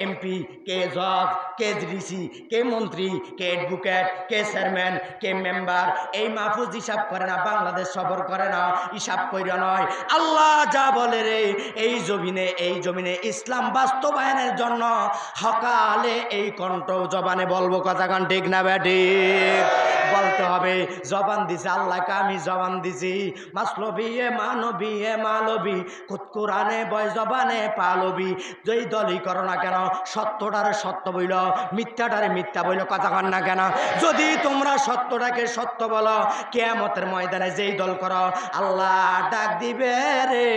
MP কে জজ, কে DC কে মন্ত্রী, কে অ্যাডভোকেট কে চেয়ারম্যান কে মেম্বার এই মাহফুজ হিসাব করে না, বাংলাদেশ সফর করে না, হিসাব কইরা নয়। আল্লাহ যা বলে রে, এই জমিনে এই জমিনে ইসলাম বাস্তবায়নের জন্য সকালে এই কণ্ঠ জবানে বলব কথা ঠিক না ব্যাটি বলতে হবে, জবান দিছে, আল্লাহকে আমি জবান দিছি। মাসলবি এ মানবী, এ মালবী কুতকুরানে বয় জবানে পালবি। যেই দলই করো না কেন, সত্যটারে সত্য বইল, মিথ্যাটারে মিথ্যা বইল, কথা কন না কেন। যদি তোমরা সত্যটাকে সত্য বলো, কেয়ামতের ময়দানে যেই দল করো, আল্লাহ ডাক দিবে রে।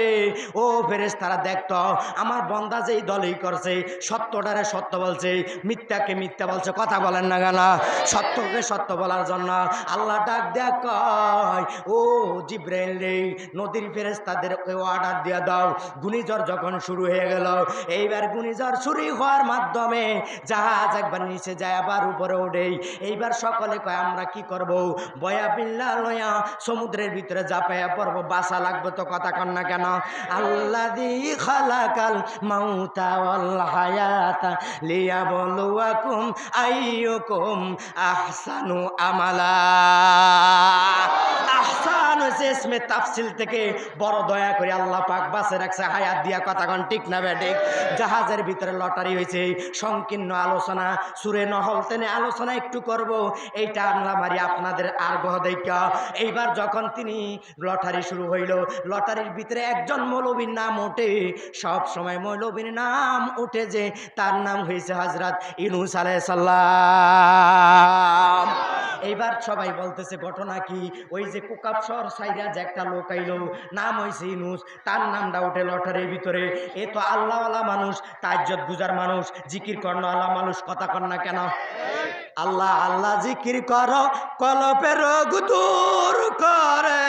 ও ফেরেস তারা দেখতো আমার বন্দা যেই দলই করছে, সত্যটারে সত্য বলছে, মিথ্যাকে মিথ্যা বলছে, কথা বলেন না কেন। সত্যকে সত্য বলার জন্য আল্লাহ ডাক দেয়া কয়, ও জিব্রাইল রে, নদীর ফেরেস তাদের অর্ডার দিয়ে দাও। ঘূর্ণিঝড় যখন শুরু হয়ে গেল, এইবার ঘূর্ণিঝড় শুরু হওয়ার মাধ্যমে জাহাজ একবার নিচে যায়, আবার উপরে ওঠেই এইবার সকলে কয়, আমরা কি করব? বয়া বিল্লা লয়া সমুদ্রের ভিতরে জাপাইয়া পড়ব। বাসা লাগবে তো কথা কন না কেন? আল্লাহ দি খালাকাল মাউতা হায়াতা লিয়া বলুয়াকুম আইয়ুকুম আহসানু আমালা। তাফসিল থেকে। বড় দয়া দিয়া কথা না জাহাজের ভিতরে লটারি সংকীর্ণ আলোচনা, সুরে নহল তেনে আলোচনা একটু এইটা আপনাদের দেখা এইবার যখন তিনি লটারি শুরু হইল, লটারির ভিতরে একজন মৌলবীর নাম ওঠে। সব সময় মৌলবীর নাম ওঠে যে, তার নাম হয়েছে হজরত ইনুস আলাই সাল্লাম এইবার সবাই বলতেছে, ঘটনা কি? ওই যে কুকাপসর সাইরা যে একটা লোক আইলো, নাম হয়েছে ইনুস, তার নামটা ওঠে লটারির ভিতরে। এ তো আল্লাহওয়ালা মানুষ, তাজ্জত গুজার মানুষ, জিকির কর্ণ আল্লাহ মানুষ, কথা কর না কেন? আল্লাহ আল্লাহ জিকির কর, কলপে রোগ দূর করে।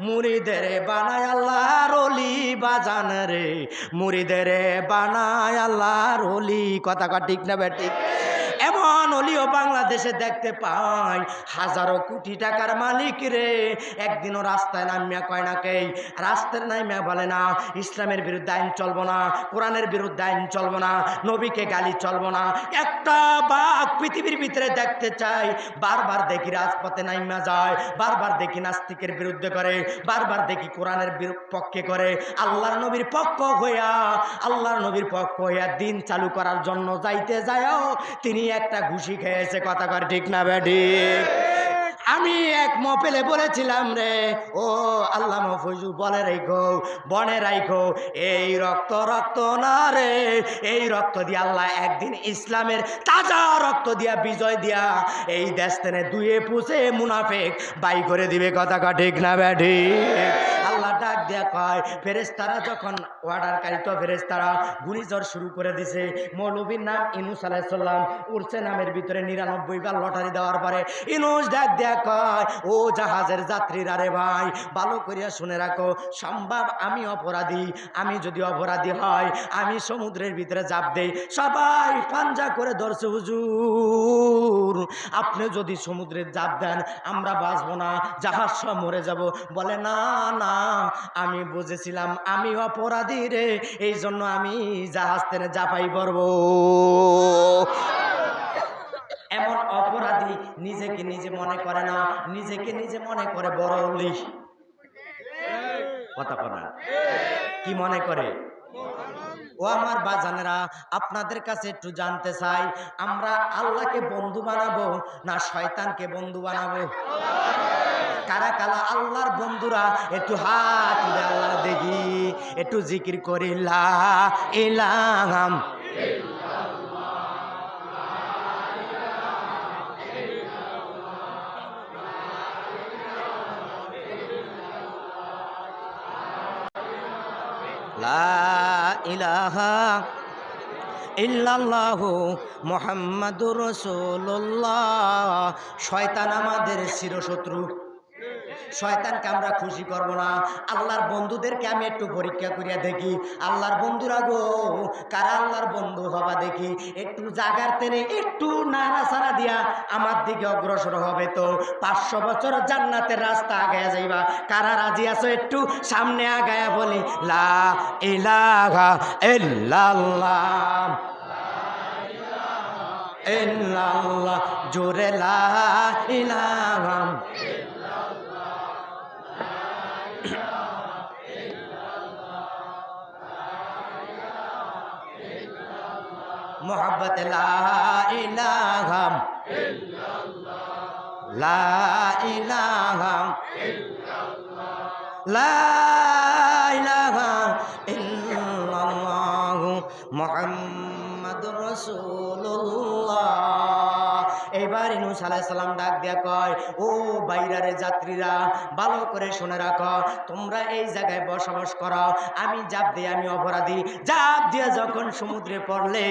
মুড়িদের বানায় আল্লাহ রলি বাজান রে। মুড়িদের বানায় আল্লাহ রলি কথা কর ঠিক না বেঠিক এমন অলিও বাংলাদেশে দেখতে পাই হাজারো কোটি টাকার মালিক রে। একদিনও রাস্তায় নামিয়া কয় না কেই? রাস্তায় নামিয়া বলে না, ইসলামের বিরুদ্ধে আইন চলবো না, কোরআনের বিরুদ্ধে আইন চলবো না, নবীকে গালি চলবো না। একটা বাঘ পৃথিবীর ভিতরে দেখতে চাই বারবার দেখি রাজপথে নাইমা যায়, বারবার দেখি নাস্তিকের বিরুদ্ধে করে, বারবার দেখি কোরআনের পক্ষে করে। আল্লাহর নবীর পক্ষ হইয়া, আল্লাহর নবীর পক্ষ হইয়া দিন চালু করার জন্য যাইতে যায়ও, তিনি একটা ঘুষি খেয়েছে, কথা কর, ঠিক না ব্যাঠিক আমি এক মপেলে বলেছিলাম রে, ও আল্লাহ মফুজু, বলে রাইখো বনে রাইখো, এই রক্ত রক্ত না রে, এই রক্ত দিয়ে আল্লাহ একদিন ইসলামের তাজা রক্ত দিয়া, বিজয় দিয়া, এই দেশ তেনে দুয়ে পুষে মুনাফেক, বাই করে দিবে, কথা কা ঠিক না ব্যাঠি আল্লাহ ডাক দেয়া কয় ফেরেস্তারা যখন অর্ডারকারী তো ফেরেস্তারা ঘূর্ণিঝড় শুরু করে দিছে। মৌলবীর নাম ইনুস আলাইসাল্লাম উড়ছে নামের ভিতরে নিরানব্বই বার লটারি দেওয়ার পরে ইনুস ডাক দেয়া কয়, ও জাহাজের যাত্রীরা রে ভাই, ভালো করিয়া শুনে রাখো, সম্ভব আমি অপরাধী, আমি যদি অপরাধী হয়, আমি সমুদ্রের ভিতরে চাপ দেই। সবাই পাঞ্জা করে ধরছে, হুজুর। আপনি যদি সমুদ্রে জাপ দেন, আমরা বাঁচবো না, জাহাজ সব মরে যাব। বলে, না না আমি বুঝেছিলাম আমি অপরাধী রে এই জন্য আমি জাহাজ টেনে জাপাই পড়ব। এমন অপরাধী নিজেকে নিজে মনে করে না, নিজেকে নিজে মনে করে বড় কথা কনা কি মনে করে? ও আমার বাজানেরা, আপনাদের কাছে একটু জানতে চাই, আমরা আল্লাহকে বন্ধু বানাবো না শয়তানকে বন্ধু বানাবো? কারা কালা আল্লাহর বন্ধুরা? একটু হাত আল্লাহ দেখি, একটু জিকির করিল্লা ইলাম লা ইলাহা ইল্লাল্লাহু মোহাম্মদুর শয়তান আমাদের চিরশত্রু। শয়তানকে আমরা খুশি করব না। আল্লাহর বন্ধুদেরকে আমি একটু পরীক্ষা করিয়া দেখি। আল্লাহর বন্ধুরা গো, কারা আল্লাহর বন্ধু হবা দেখি। একটু জাগার তেনে একটু নাড়াচাড়া দিয়া আমার দিকে অগ্রসর হবে তো। পাঁচশো বছর জান্নাতের রাস্তা আগায়া যাইবা। কারা রাজি আছো একটু সামনে আগায়া বলি। লা ইলাহা ইল্লাল্লাহ। জোরে লা ইলাহা। মোহাব্বত লা ইলাহা লা ইলাহা লা ইলাহা ইল্লাল্লাহু। মুহাম্মাদুর এবার সালাম ডাক দিয়া কয়, ও বাইরারে যাত্রীরা, ভালো করে শুনে রাখো, তোমরা এই জায়গায় বসবাস করো, আমি জাপ দিয়ে আমি অপরাধী। জাপ দিয়ে যখন সমুদ্রে পড়লে,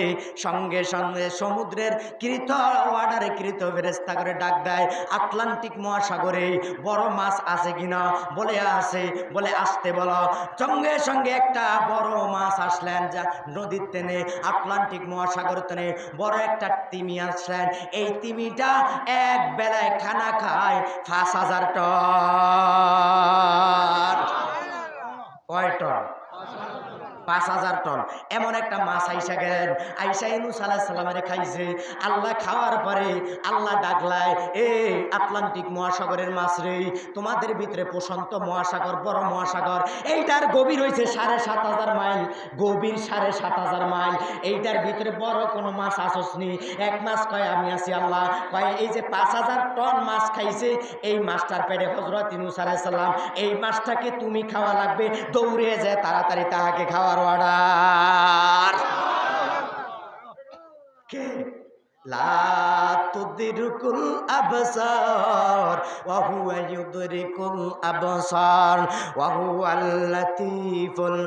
সঙ্গে সঙ্গে সমুদ্রের কৃত ওয়ার্ডারে কৃত ফেরেস্তা করে ডাক দেয়, আটলান্টিক মহাসাগরে বড় মাছ আছে কিনা? বলে, আছে। বলে, আসতে বলো। সঙ্গে সঙ্গে একটা বড় মাছ আসলেন যা নদীর টেনে, আটলান্টিক মহাসাগর টেনে, বড় একটা তিমি আসলেন। এই তিমিটা এক বেলায় খানা খায় পাঁচ হাজার টন। কয় টন? পাঁচ হাজার টন। এমন একটা মাছ আইসা গেলেন। আইসা ইনুস আলাহ সাল্লামের খাইছে। আল্লাহ খাওয়ার পরে আল্লাহ ডাকলায়, এ আটলান্টিক মহাসাগরের মাছ রে, তোমাদের ভিতরে প্রশান্ত মহাসাগর, বড় মহাসাগর। এইটার গভীর হয়েছে সাড়ে সাত হাজার মাইল। গভীর সাড়ে সাত হাজার মাইল। এইটার ভিতরে বড় কোনো মাছ আসসনি। এক মাছ কয়, আমি আছি আল্লাহ। কয়, এই যে পাঁচ হাজার টন মাছ খাইছে, এই মাছটার পেটে হজরত ইনুস আলাহ সাল্লাম এই মাছটাকে তুমি খাওয়া লাগবে। দৌড়ে যায় তাড়াতাড়ি তাহাকে খাওয়ার অর্ডার কে? লা তুদরিকুল আবসার ওয়া হুয়া ইউদরিকুল আবসার ওয়া হুয়াল লাতীফুল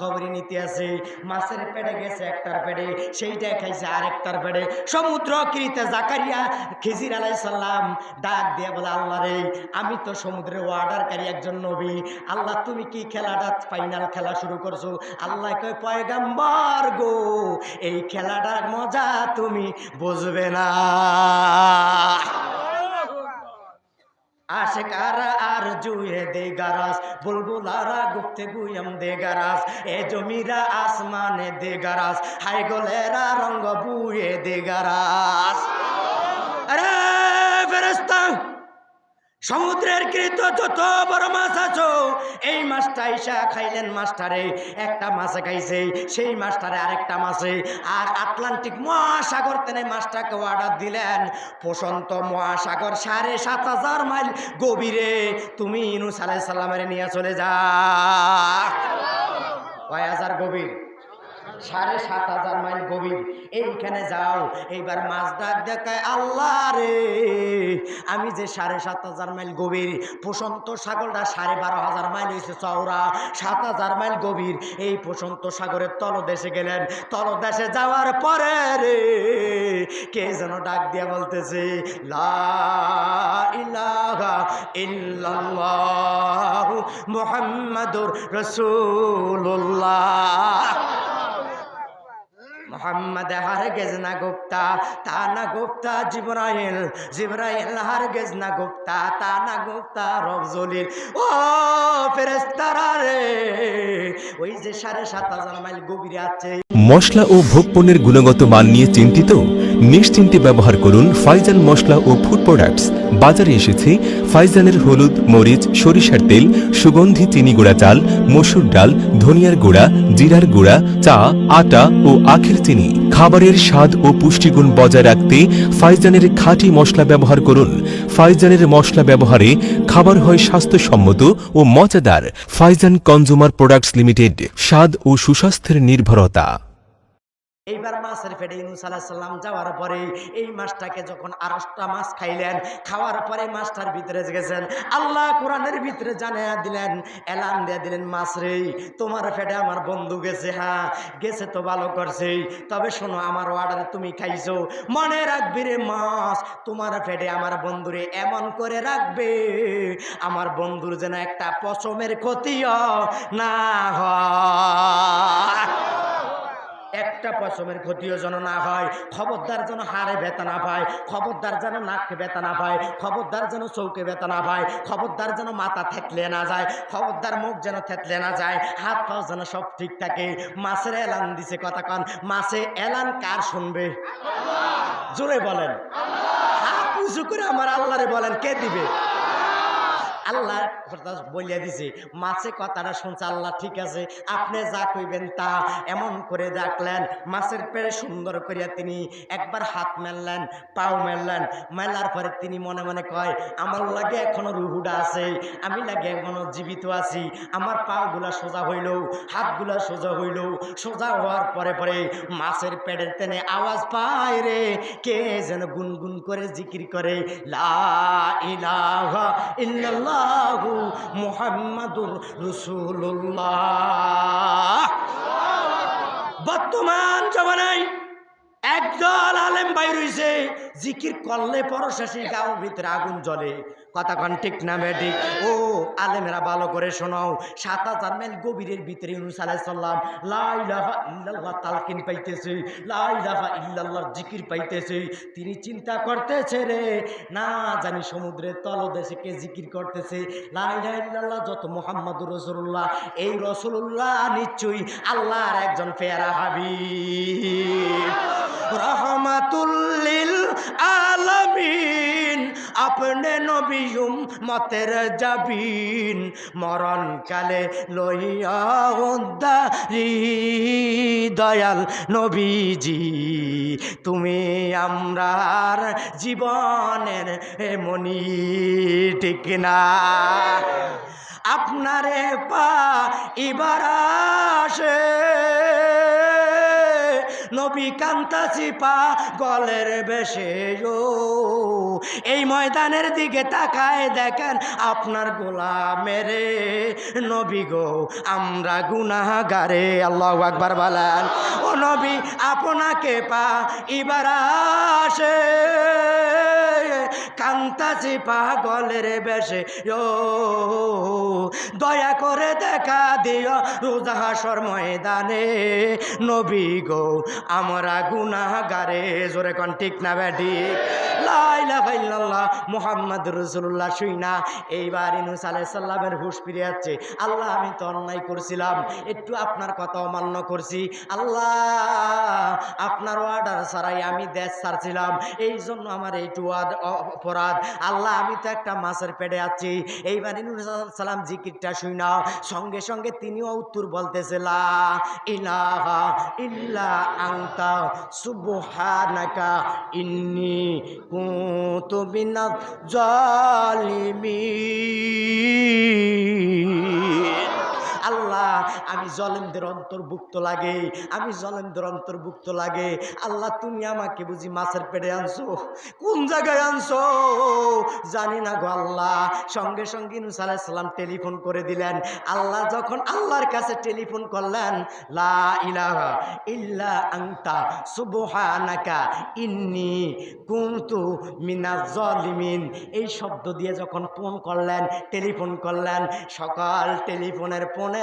খবরই নিতে আছে। মাছের পেটে গেছে একটার পেটে সেইটা খাইছে আরেকটার পেটে। সমুদ্র কৃতে জাকারিয়া খিজির আলাই সাল্লাম ডাক দিয়ে বলে, আল্লাহ রে, আমি তো সমুদ্রের ওয়ার্ডারকারী একজন নবী। আল্লাহ, তুমি কি খেলাটা ফাইনাল খেলা শুরু করছ? আল্লাহ কয়, পয়গাম্বার গো, এই খেলাটার মজা তুমি বুঝবে না। আশেকারা আর জুয়ে দে গারাস, বুলবুলারা গুপ্তে গুয়ম দে গারাস, এ জমিরা আসমানে দে গারাস হাই গোলেরা রঙ্গ বুয়ে দে গারাস। আরে ফেরেস্তা সমুদ্রের কৃত যত বড় মাছটা ইসা খাইলেন মাছটারে, একটা মাছে খাইছে, সেই মাস্টারে আরেকটা মাছে, আর আটলান্টিক মহাসাগর তেনে মাছটাকে অর্ডার দিলেন প্রশান্ত মহাসাগর সাড়ে সাত হাজার মাইল গভীরে, তুমি ইনুস আলাই সাল্লামের নিয়ে চলে যা। কয় হাজার গভীর? সাড়ে সাত হাজার মাইল গভীর। এইখানে যাও, এইবার মাছ ডাক দেখায়, আল্লাহ রে, আমি যে সাড়ে সাত হাজার মাইল গভীর, প্রশান্ত সাগরটা সাড়ে বারো হাজার মাইল হয়েছে চওড়া, সাত হাজার মাইল গভীর। এই প্রশান্ত সাগরের তলদেশে গেলেন। তলদেশে যাওয়ার পরে রে, কে যেন ডাক দিয়া বলতেছে মুহাম্মাদুর রাসূলুল্লাহ। মোহাম্মদ হারগেজ না গুপ্তা, তা না গুপ্তা জিব্রাইল জিব্রাইল হারগেজ না গুপ্তা, তা না গুপ্তা রবজলিল ও ফেরেস্তারা রে, ওই যে সাড়ে সাত হাজার মাইল গভীরে আছে। মশলা ও ভোগ পণ্যের গুণগত মান নিয়ে চিন্তিত? নিশ্চিন্তে ব্যবহার করুন ফাইজান মশলা ও ফুড প্রোডাক্টস। বাজারে এসেছে ফাইজানের হলুদ, মরিচ, সরিষার তেল, সুগন্ধি, চিনি গুঁড়া চাল, মসুর ডাল, ধনিয়ার গুঁড়া, জিরার গুঁড়া, চা, আটা ও আখের চিনি। খাবারের স্বাদ ও পুষ্টিগুণ বজায় রাখতে ফাইজানের খাঁটি মশলা ব্যবহার করুন। ফাইজানের মশলা ব্যবহারে খাবার হয় স্বাস্থ্যসম্মত ও মজাদার। ফাইজান কনজুমার প্রোডাক্টস লিমিটেড, স্বাদ ও সুস্বাস্থ্যের নির্ভরতা। এইবার মাছের পেটে আলাহ সাল্লাম যাওয়ার পরে এই মাছটাকে যখন আরসটা মাছ খাইলেন, খাওয়ার পরে মাছটার ভিতরে গেছেন। আল্লাহ কোরআনের ভিতরে জানিয়ে দিলেন, এলান দিয়ে দিলেন, মাছ রে, তোমার পেটে আমার বন্ধু গেছে হ্যাঁ গেছে তো ভালো করছে। তবে শোনো, আমার অর্ডার তুমি খাইছো। মনে রাখবি রে মাছ, তোমার পেটে আমার বন্ধুরে এমন করে রাখবে, আমার বন্ধুর যেন একটা পশমের ক্ষতিও না হয়। একটা পশমের ক্ষতিও যেন না হয়, খবরদার যেন হাড়ে ব্যথা না পায়, খবরদার যেন নাককে ব্যথা না পায়, খবরদার যেন চৌকে ব্যথা না পায়, খবরদার যেন মাথা থেতলে না যায়, খবরদার মুখ যেন থেতলে না যায়, হাত পাও যেন সব ঠিক থাকে। মাছের এলান দিছে কথা কন মাছে এলান কার শুনবে? জোরে বলেন। হাত উঁচু করে আমার আল্লাহরে বলেন, কে দিবে? আল্লাহ বলিয়া দিছে, মাছে কথাটা শুনছে আল্লাহ, ঠিক আছে, আপনি যা কইবেন তা। এমন করে ডাকলেন, মাছের পেড়ে সুন্দর করিয়া তিনি একবার হাত মেললেন, পাও মেললেন। মেলার পরে তিনি মনে মনে কয়, আমার লাগে এখনও রুহুডা আছে, আমি লাগে এখনও জীবিত আছি। আমার পাওগুলা সোজা হইল হাতগুলা সোজা হইল সোজা হওয়ার পরে পরে মাছের পেটের তেনে আওয়াজ পায় রে, কে যেন গুনগুন করে জিকির করে, লা ইলাহা ইল্লাল্লাহু মুহাম্মাদুর রসুল্লাহ বর্তমান জমানায় একদল আলেম বাই রইছে জিকির করলে পরশেষে গাঁর ভিতরে আগুন জ্বলে। কথা কন, ঠিক না, বেঠিক? ও, আলেমেরা ভালো করে শোনাও। সাত হাজার মাইল গভীরের ভিতরে ইউনুস আলাইহিস সালাম, লা ইলাহা ইল্লাল্লাহ তালকিন পাইতেছে লাই লাফা ইল্লাল্লাহর জিকির পাইতেছে। তিনি চিন্তা করতেছে রে, না জানি সমুদ্রের তলদেশে কে জিকির করতেছে। লা ইলাহা ইল্লাল্লাহ, যত মোহাম্মদ রাসূলুল্লাহ, এই রসুল্লাহ নিশ্চয়ই আল্লাহর একজন পেয়ারা হাবিব। রহমাতুল্লিল আলামিন। আপনি নবীম মতের যাবিন মরণ কালে লইয়া উদ্দারি দয়াল নবীজি, তুমি আমরার জীবনের মনি ঠিক না? আপনারে পা এবার আসে। নবী কান্তাসি পা গলের বেশে এই ময়দানের দিকে তাকায় দেখেন আপনার গোলা মেরে নবী গো, আমরা গুনাগারে আল্লাহ আকবার বলেন। ও নবী, আপনাকে পা এবার আসে। কান্তাসি পাগলের বেশে ও দয়া করে দেখা দিও রোজাহাসর ময়দানে। নবী গো আমরা গুনাহগারে, জোরে কন, ঠিক না ব্যাটি মোহাম্মদ রসুল্লাহ এইবার ইনুস আলাইসাল্লামের হুশ ফিরে যাচ্ছে আল্লাহ, আমি তো অন্যায় করছিলাম। একটু আপনার কথা অমান্য করছি। আল্লাহ, আপনার অর্ডার ছাড়াই আমি দেশ ছাড়ছিলাম। এই জন্য আমার এইটু অপরাধ। আল্লাহ, আমি তো একটা মাছের পেটে আছি। এইবার ইনুস জিকিরটা শুই না সঙ্গে সঙ্গে তিনিও উত্তর বলতেছে, লা ইলাহা ইল্লা আনতা সুবহানাকা ইন্নি কুনতু মিনাজ জালিমিন। আমি জলেমদের অন্তর্ভুক্ত লাগে, আমি জলেমদের অন্তর্ভুক্ত লাগে। আল্লাহ, তুমি আমাকে বুঝি মাছের পেটে আনছো? কোন জায়গায় আনছো? জানি না গো আল্লাহ। সঙ্গে সঙ্গে ইনুস টেলিফোন করে দিলেন। আল্লাহ যখন আল্লাহর কাছে টেলিফোন করলেন, লা ইল্লা আংতা সুবহানাকা ইন্নি কুনতু জালিমিন। এই শব্দ দিয়ে যখন ফোন করলেন, টেলিফোন করলেন, সকাল টেলিফোনের ফোনে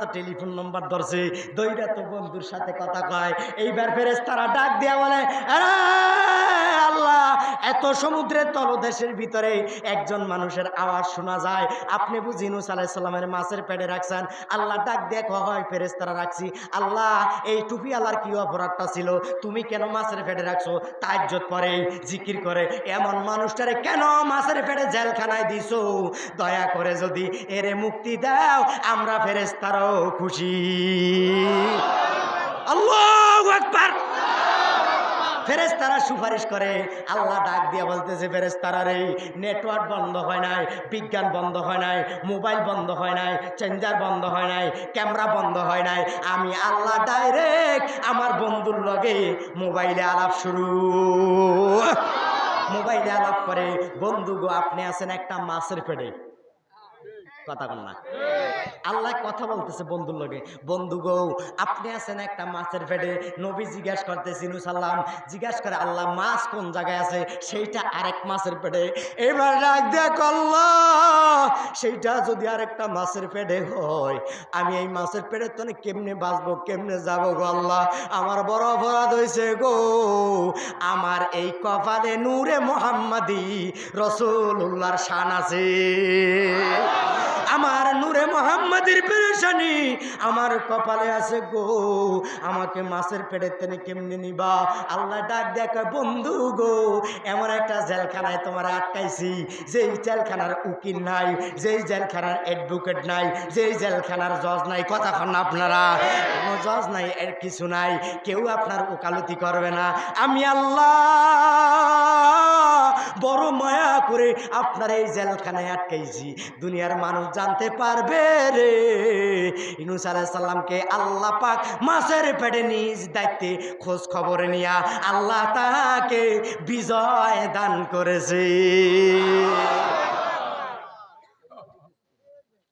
তো টেলিফোন নম্বর ধরছে, দইরা তো বন্ধুর সাথে কথা কয়। এইবার ফেরেস তারা ডাক দিয়া বলে, "আরে আল্লাহ, এত সমুদ্রের তলদেশের ভিতরে একজন মানুষের আওয়াজ শোনা যায়। আপনি বুঝি ইনুস আলাইসাল্লামের মাছের পেটে রাখছেন? আল্লাহ ডাক কয়, হয় ফেরেস তারা রাখছি। আল্লাহ, এই টুপি আল্লাহর কি অপরাধটা ছিল? তুমি কেন মাছের পেটে রাখছো? তাজ্জত পরে, জিকির করে। এমন মানুষটারে কেন মাছের পেটে জেলখানায় দিছো? দয়া করে যদি এরে মুক্তি দাও, আমরা ফেরেস্তারও খুশি। আল্লাহ একবার ফেরেস্তারা সুপারিশ করে, আল্লাহ ডাক দিয়া বলতেছে ফেরেস্তারা রে, নেটওয়ার্ক বন্ধ হয় নাই, বিজ্ঞান বন্ধ হয় নাই, মোবাইল বন্ধ হয় নাই, চেঞ্জার বন্ধ হয় নাই, ক্যামেরা বন্ধ হয় নাই। আমি আল্লাহ ডাইরেক্ট আমার বন্ধুর লগে মোবাইলে আলাপ শুরু। মোবাইলে আলাপ করে, বন্ধু গো, আপনি আছেন একটা মাছের পেটে। কথা বল না। আল্লাহ কথা বলতেছে বন্ধুর লগে। বন্ধু গো, আপনি আছেন একটা মাছের পেটে? নবী জিজ্ঞাসা করতেছি সাল্লাম জিজ্ঞাসা করে, আল্লাহ, মাছ কোন জায়গায় আছে? সেইটা আরেক মাছের পেটে। এবার ডাক দেখ সেইটা যদি আরেকটা মাছের পেটে হয়, আমি এই মাছের পেটে তো কেমনে বাঁচবো, কেমনে যাব গো আল্লাহ? আমার বড় অপরাধ হয়েছে গো। আমার এই কপালে নূরে মোহাম্মদি রসুল্লাহর শান আছে। আমার নূরে মোহাম্মদের পেরেশানি আমার কপালে আছে গো। আমাকে মাছের পেটের তেনে কেমনে নিবা? আল্লাহ ডাক দেখা বন্ধু গো, এমন একটা জেলখানায় তোমার আটকাইছি, যেই জেলখানার উকিল নাই, যেই জেলখানার অ্যাডভোকেট নাই, যেই জেলখানার জজ নাই। কথা কন আপনারা। কোনো জজ নাই, এর কিছু নাই। কেউ আপনার ওকালতি করবে না। আমি আল্লাহ বড় মায়া করে আপনার এই জেলখানায় আটকাইছি। দুনিয়ার মানুষ জানতে পারবে রে। ইনুস আলাইসাল্লামকে আল্লাহ পাক মাসের পেটে নিজ দায়িত্বে খোঁজ খবর নিয়া আল্লাহ তাকে বিজয় দান করেছে।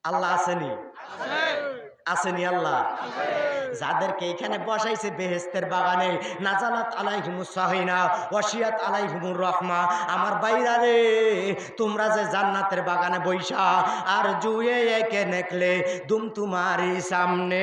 আল্লাহ আসেনি? আসেনি আল্লাহ? যাদেরকে এখানে বসাইছে বেহেস্তের বাগানে, নাজালাত আলাইহিমুস সাহিনা ওয়াসিয়াত আলাইহিমুর রহমা। আমার বাইরা রে, তোমরা যে জান্নাতের বাগানে বৈশা আর জুয়ে একে নেকলে তুম তোমারি সামনে,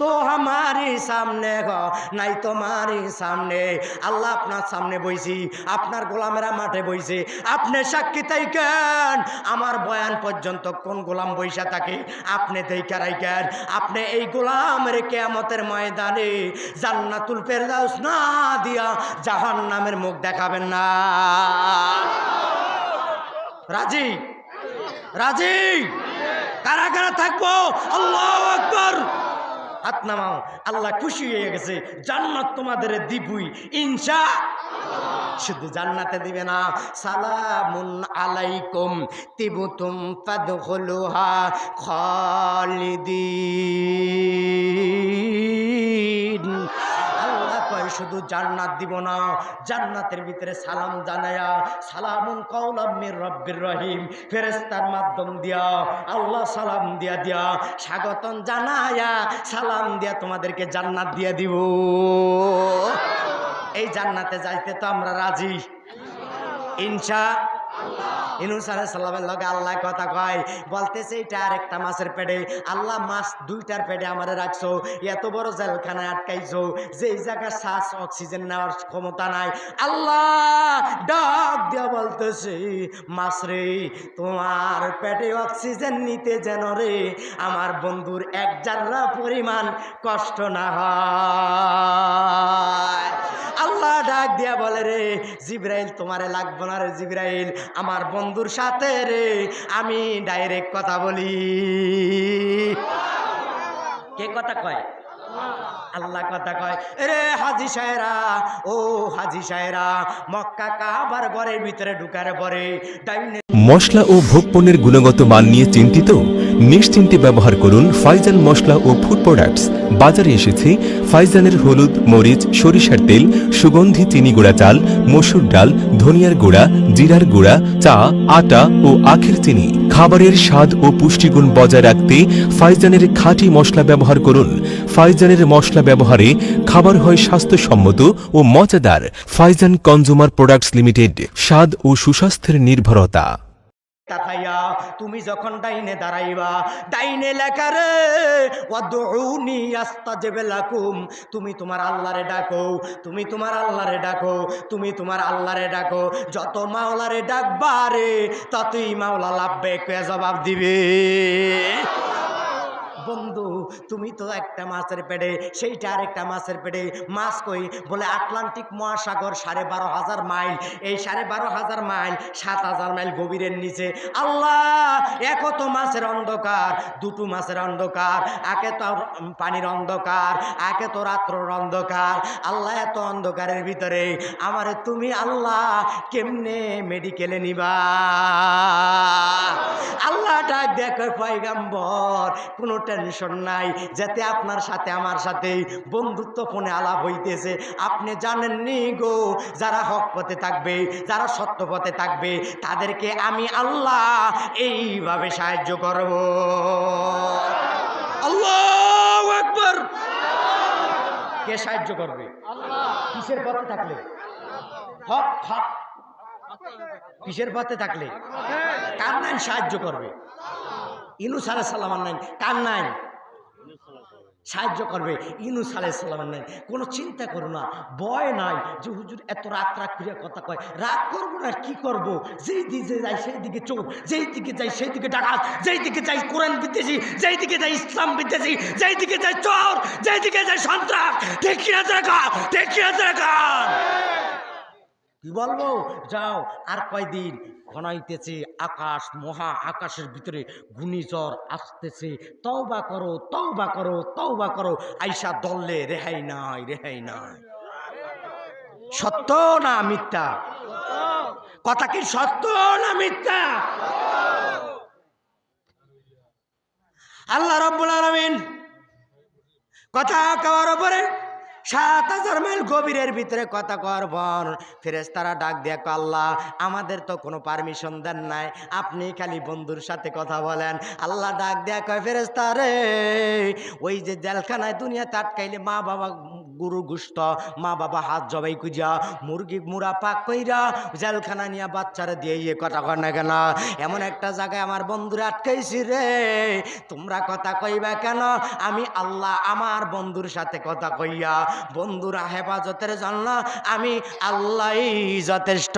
তো আমারি সামনে গ, নাই তোমারি সামনে। আল্লাহ আপনার সামনে বইছি, আপনার গোলামেরা মাঠে বইছে। আপনি সাক্ষী থাইকেন, আমার বয়ান পর্যন্ত কোন গোলাম বৈশা থাকে, আপনি থেকে রাইকেন আপনি এই গোলামের কেয়ামতের ময়দানে জান্নাতুল ফেরদাউস না দিয়া জাহান্নামের মুখ দেখাবেন না। রাজি? রাজি? কারা কারা থাকব? আল্লাহ আকবর! হাত নামাও। আল্লাহ খুশি হয়ে গেছে। জান্নাত তোমাদের দিবুই। ইনসা শুধু জান্নাতে দিবে না। সালামুন আলাইকুম তিবুতুম ফাদখুলুহা খালিদিন। শুধু জান্নাত দিব না, জান্নাতের ভিতরে সালাম জানায়া, সালামুন কওলাম মির রব্বির রহিম ফেরেস্তার মাধ্যম দিয়া, আল্লাহ সালাম দিয়া দিয়া, স্বাগতম জানায়া, সালাম দিয়া তোমাদেরকে জান্নাত দিয়া দিব। এই জান্নাতে যাইতে তো আমরা রাজি। ইনশা একটা মাছের পেটে। আল্লাহ, মাছ পেটে আমারে রাখছো। এত বড় আটকাইছো যে অক্সিজেন নেওয়ার ক্ষমতা নাই। আল্লাহ বলতেছে মাছ রে তোমার পেটে অক্সিজেন নিতে যেন রে, আমার বন্ধুর এক জাররা পরিমাণ কষ্ট না হয়। আল্লাহ ডাক দিয়া বলে রে, জিব্রাইল, তোমারে লাগবো না রে জিব্রাইল। আমার বন্ধুর সাথে রে, আমি ডাইরেক্ট কথা বলি। কে কথা কয়? আল্লাহ কথা কয় রে হাজি সাহেরা, ও হাজি সাহেরা, মক্কা কাবার ঘরের ভিতরে ঢুকার পরে ডাইনে মশলা ও ভোগ পণ্যের গুণগত মান নিয়ে চিন্তিত? নিশ্চিন্তে ব্যবহার করুন ফাইজান মশলা ও ফুড প্রোডাক্টস। বাজারে এসেছে ফাইজানের হলুদ, মরিচ, সরিষার তেল, সুগন্ধি চিনি গুঁড়া চাল, মসুর ডাল, ধনিয়ার গুঁড়া, জিরার গুঁড়া, চা, আটা ও আখের চিনি। খাবারের স্বাদ ও পুষ্টিগুণ বজায় রাখতে ফাইজানের খাঁটি মশলা ব্যবহার করুন। ফাইজানের মশলা ব্যবহারে খাবার হয় স্বাস্থ্যসম্মত ও মজাদার। ফাইজান কনজুমার প্রোডাক্টস লিমিটেড, স্বাদ ও সুস্বাস্থ্যের নির্ভরতা। তাকাইয়া তুমি যখন ডাইনে দাঁড়াইবা, ডাইনে লেখা রে আস্তা যেবে লাকুম তুমি তোমার আল্লাহরে ডাকো, তুমি তোমার আল্লাহরে ডাকো, তুমি তোমার আল্লাহরে ডাকো, যত মাওলারে ডাকবা রে, ততই মাওলা লাভবে কে জবাব দিবে। বন্ধু, তুমি তো একটা মাছের পেটে সেইটা আরেকটা মাছের পেটে মাছ কই? বলে আটলান্টিক মহাসাগর সাড়ে বারো হাজার মাইল। এই সাড়ে বারো হাজার মাইল, সাত হাজার মাইল গভীরের নিচে। আল্লাহ, এক তো মাছের অন্ধকার, দুটো মাছের অন্ধকার আকে তো পানির অন্ধকার আকে তো রাত্রর অন্ধকার। আল্লাহ, এত অন্ধকারের ভিতরে আমার তুমি আল্লাহ কেমনে মেডিকেলে নিবা? আল্লাহ, ডাক দেখো, পয়গাম্বর কোনো টেনশন নাই, যাতে আপনার সাথে আমার সাথে বন্ধুত্ব ফোনে আলাপ হইতেছে। আপনি জানেননি গো, যারা হক পথে থাকবে, যারা সত্য পথে থাকবে, তাদেরকে আমি আল্লাহ এইভাবে সাহায্য করব। আল্লাহ একবার কে সাহায্য করবে? কিসের পথে থাকলে? হক হক। কিসের পথে থাকলে? কার সাহায্য করবে? ইনুস আলাহ সাল্লামার নাই। কার নাই? সাহায্য করবে। ইনুস আলাহ সাল্লামার নাই। কোনো চিন্তা করো না। ভয় নাই যে হুজুর এত রাত রাগ করে কথা কয়। রাগ করব না কি করব? যেই দিকে যাই সেই দিকে চোখ, যেই দিকে যাই সেই দিকে ডাকাত, যেই দিকে যাই কোরআন বিদ্বেষী, যেই দিকে যাই ইসলাম বিদ্বেষী, যেই দিকে যাই চোর, যেই দিকে যাই সন্ত্রাস, দেখিয়ে দেখা দেখিয়ে দেখা কি বলব? যাও, আর কয়দিন? ঘনাইতেছে আকাশ, মহা আকাশের ভিতরে ঘূর্ণিঝড় আসতেছে। তওবা করো তওবা করো তওবা করো। আইসা দললে রেহাই নাই রেহাই নাই। সত্য না মিথ্যা? কথা কি সত্য না মিথ্যা? আল্লাহ রব্বুল আলমিন কথা কওয়ার পরে সাত হাজার মাইল গভীরের ভিতরে কথা কর বন ফেরেস্তারা ডাক দিয়ে আল্লাহ, আমাদের তো কোনো পারমিশন দেন নাই। আপনি খালি বন্ধুর সাথে কথা বলেন। আল্লাহ ডাক দেয়া কয় ফেরেস্তা রে, ওই যে জেলখানায় দুনিয়াতে আটকাইলে মা বাবা গুরু গুস্ত, মা বাবা হাত জবাই কুজা মুরগি মুরা পাক কইরা জেলখানা নিয়ে বাচ্চারা দিয়ে ইয়ে কথা কর না কেন? এমন একটা জায়গায় আমার বন্ধুরা আটকাইছি রে। তোমরা কথা কইবা কেন? আমি আল্লাহ আমার বন্ধুর সাথে কথা কইয়া বন্ধুরা হেফাজতের জন্য আমি আল্লাহ যথেষ্ট।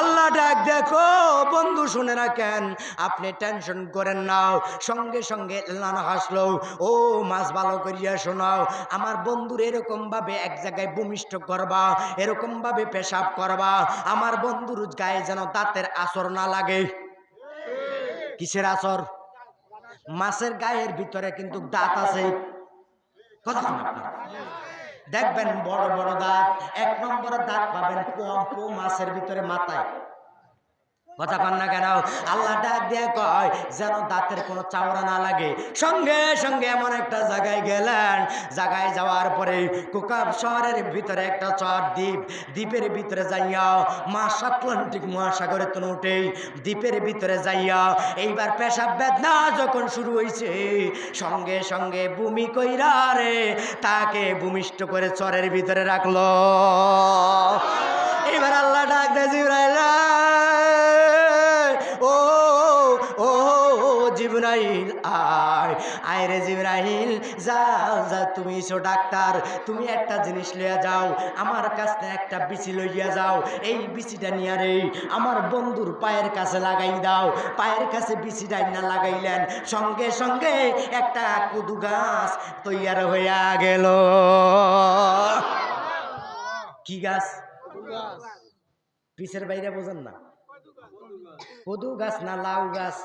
আল্লাহ ডাক, দেখো, বন্ধু শুনে রাখেন, আপনি টেনশন করেন নাও সঙ্গে সঙ্গে লানা হাসলো, ও মাছ ভালো করিয়া শোনাও, আমার বন্ধুর এরকম ভাবে এক জায়গায় ভূমিষ্ঠ করবা এরকম ভাবে পেশাব করবা, আমার বন্ধুর গায়ে যেন দাঁতের আসর না লাগে। কিসের আসর? মাছের গায়ের ভিতরে কিন্তু দাঁত আছে। দেখবেন বড় বড় দাঁত এক নম্বরের দাঁত পাবেন কম মাছের ভিতরে মাথায়। কথা কন না কেন? আল্লাহ ডাক দিয়ে কয়, যেন দাঁতের কোনো চাওড়া না লাগে। সঙ্গে সঙ্গে এমন একটা জায়গায় গেলেন। জায়গায় যাওয়ার পরে কুকাব শহরের ভিতরে একটা চর দ্বীপ। দ্বীপের ভিতরে যাইয়া মাস আটলান্টিক মহাসাগরে তো উঠে দ্বীপের ভিতরে যাইয়া এইবার পেশাব বেদনা যখন শুরু হয়েছে সঙ্গে সঙ্গে ভূমি কইরা রে, তাকে ভূমিষ্ঠ করে চরের ভিতরে রাখল। এবার আল্লাহ ডাক দে জিব্রাইল ইসো ডাক্তার তুমি একটা জিনিস লইয়া যাও আমার কাছে একটা বিচি লইয়া যাও এই বিচিটা নিয়ে রে আমার বন্ধুর পায়ের কাছে লাগাই দাও পায়ের কাছে বিচিটা না লাগাইলেন সঙ্গে সঙ্গে একটা কুদু গাছ তৈয়ার হইয়া গেল। কি গাছ? পিছের বাইরে বোঝেন না। কদু গাছ। না লাউ গাছ।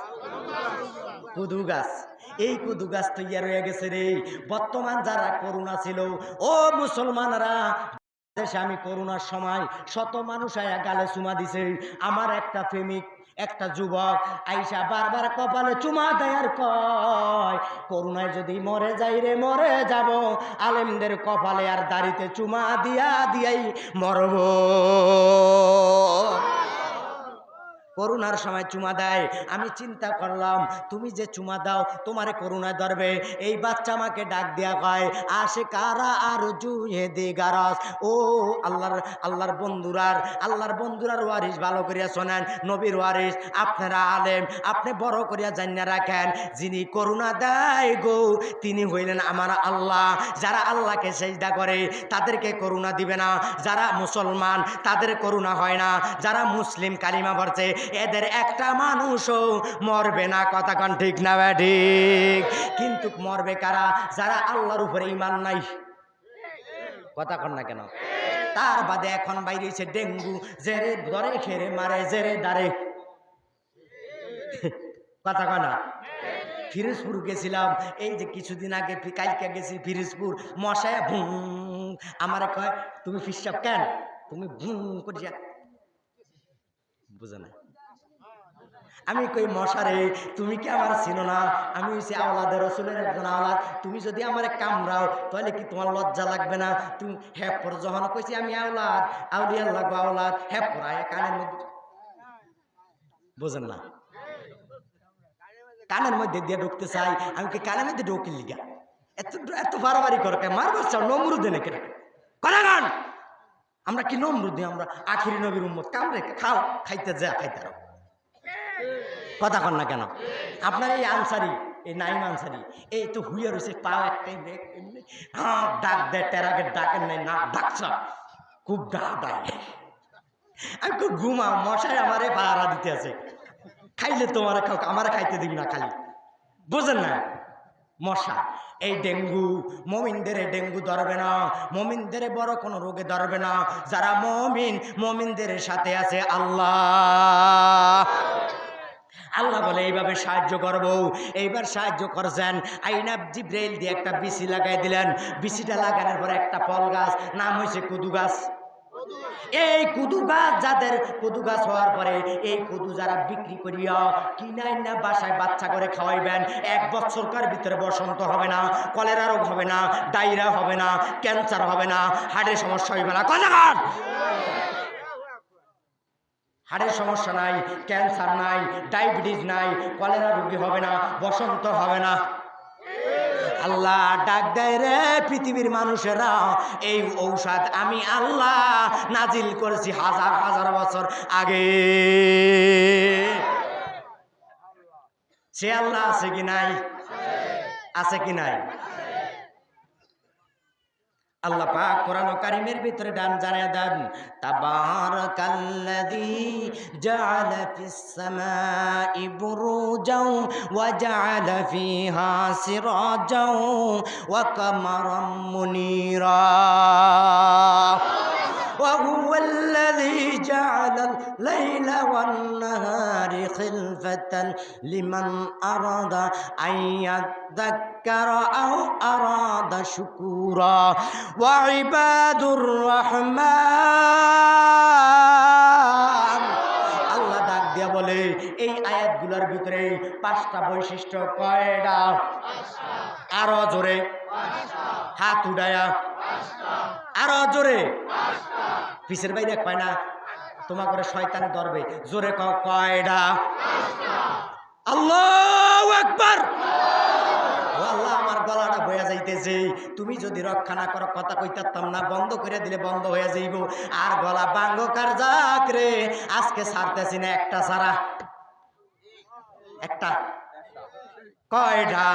কদু গাছ। এই কদু গাছ হয়ে গেছে রে। বর্তমান যারা করুণা ছিল, ও মুসলমানরা, দেশে আমি করোনার সময় শত মানুষ আয়া গালে চুমা দিছে। আমার একটা প্রেমিক, একটা যুবক আইসা বারবার কপালে চুমা দেয় আর কয়, করুণায় যদি মরে যাই রে, মরে যাব। আলেমদের কপালে আর দাড়িতে চুমা দিয়া দিয়াই মরব। করোনার সময় চুমা দেয়। আমি চিন্তা করলাম, তুমি যে চুমা দাও, তোমারে করোনা ধরবে। এই বাচ্চা আমাকে ডাক দেয়া কয় আসে কারা আর জুয়ে দে গারস ও আল্লাহর আল্লাহর বন্ধুরার আল্লাহর বন্ধুরার ওয়ারিস ভালো করিয়া শোনেন। নবীর ওয়ারিস আপনারা আলেম, আপনি বড় করিয়া জানিয়া রাখেন, যিনি করুণা দেয় গো, তিনি হইলেন আমার আল্লাহ। যারা আল্লাহকে সেজদা করে, তাদেরকে করুণা দিবে না। যারা মুসলমান, তাদের করুণা হয় না। যারা মুসলিম কালিমা ভরছে এদের একটা মানুষও মরবে না, কথা কন ঠিক না ঠিক? কিন্তু মরবে কারা? যারা আল্লাহর উপরে ইমান নাই। কথা কন না কেন? তার বাদে এখন বাইরেছে ডেঙ্গু, জেরে ধরে, খেরে, মারে, জেরে দাঁড়ে কথা কনা ফিরোজপুর গেছিলাম, এই যে কিছুদিন আগে কালকে গেছি ফিরোজপুর, মশায় ভুম আমার কয়, তুমি ফিসাব কেন? তুমি ভুম করিয়া বুঝে না। আমি কই মশারে তুমি কি আমার চিনো না? আমি হইছি আওলাদের রসুলের একজন আওলাদ। তুমি যদি আমার কামড়াও, তাহলে কি তোমার লজ্জা লাগবে না? তুমি হ্যাঁ পর যখন কইছি আমি আওলাদ আউলিয়ার লাগবো আওলাদ হ্যাঁ পড়ায় কানের মধ্যে বোঝেন না? কানের মধ্যে দিয়ে ঢুকতে চাই, আমি কি কানের মধ্যে ঢুকি লিগা? এত এত বাড়াবাড়ি করে মার বাচ্চা, নমরুদে নাকি করা গান! আমরা কি নমরুদে, আমরা আখিরি নবীর উম্মত। কামড়ে খাও, খাইতে যা, খাইতে রাও কথা কন না কেন? আপনার এই আনসারি, এই নাইম আনসারি, এই তো হুইয়া রয়েছে পাও একটাই ডাক দেয়, টেরাকে ডাকেন নাই না ডাকছ। খুব ডাক ডাক আমি খুব ঘুমাও মশাই আমারে পাহারা দিতে আছে খাইলে তোমার খাও, আমার খাইতে দিন না খালি। বুঝেন না? মশা এই ডেঙ্গু, মমিনদের ডেঙ্গু ধরবে না, মমিনদের বড় কোনো রোগে ধরবে না। যারা মমিন, মমিনদের সাথে আছে আল্লাহ। আল্লাহ বলে, এইভাবে সাহায্য করব এইবার সাহায্য করছেন। আইনাব জিব্রাইল দিয়ে একটা বিসি লাগাই দিলেন। বিসিটা লাগানোর পরে একটা ফল গাছ, নাম হয়েছে কুদু গাছ। এই কুদু গাছ যাদের, কুদু গাছ হওয়ার পরে এই কুদু যারা বিক্রি করিয়া কিনাই না বাসায় বাচ্চা করে খাওয়াইবেন, এক বছরকার ভিতরে বসন্ত হবে না, কলেরা রোগ হবে না ডায়রা হবে না, ক্যান্সার হবে না হার্টের সমস্যা হইবে না। কথা? হাড়ের সমস্যা নাই, ক্যান্সার নাই, ডায়াবেটিস নাই, কলেরা রোগী হবে না, বসন্ত হবে না। আল্লাহ ডাক দেয় রে পৃথিবীর মানুষেরা, এই ঔষধ আমি আল্লাহ নাজিল করেছি হাজার হাজার বছর আগে। সে আল্লাহ আছে কি নাই? আছে কি নাই? আল্লাহ পাক কোরআন কারিমের ভিতরে ডান জানায় দেন, তাবারাকাল্লাযী জাআলা ফিস সামাই বুরুজাও ওয়া জাআলা ফিহা সিরাজাও ওয়া কামারাম মুনীরা। وهو الذي جعل الليل والنهار خلفة لمن أراد أن يذكر أو أراد شكورا وعباد الرحمن আল্লাহ ডাক দিয়া বলে এই আয়াতগুলোর ভিতরে পাঁচটা বৈশিষ্ট্য কয়টা আরো জোরে হাত উডায়া আরো জোরে পিসের বাইরে কয় না তোমার করে শয়তানে ধরবে। জোরে কয়ডা? আল্লাহ একবার আল্লাহ, আমার গলাটা বয়া যাইতেছে। তুমি যদি রক্ষা না করো, কথা কইতাম না, বন্ধ করে দিলে বন্ধ হয়ে যাইব। আর গলা বাঙ্গ কার যাক রে? আজকে ছাড়তেছি না একটা সারা একটা। কয়টা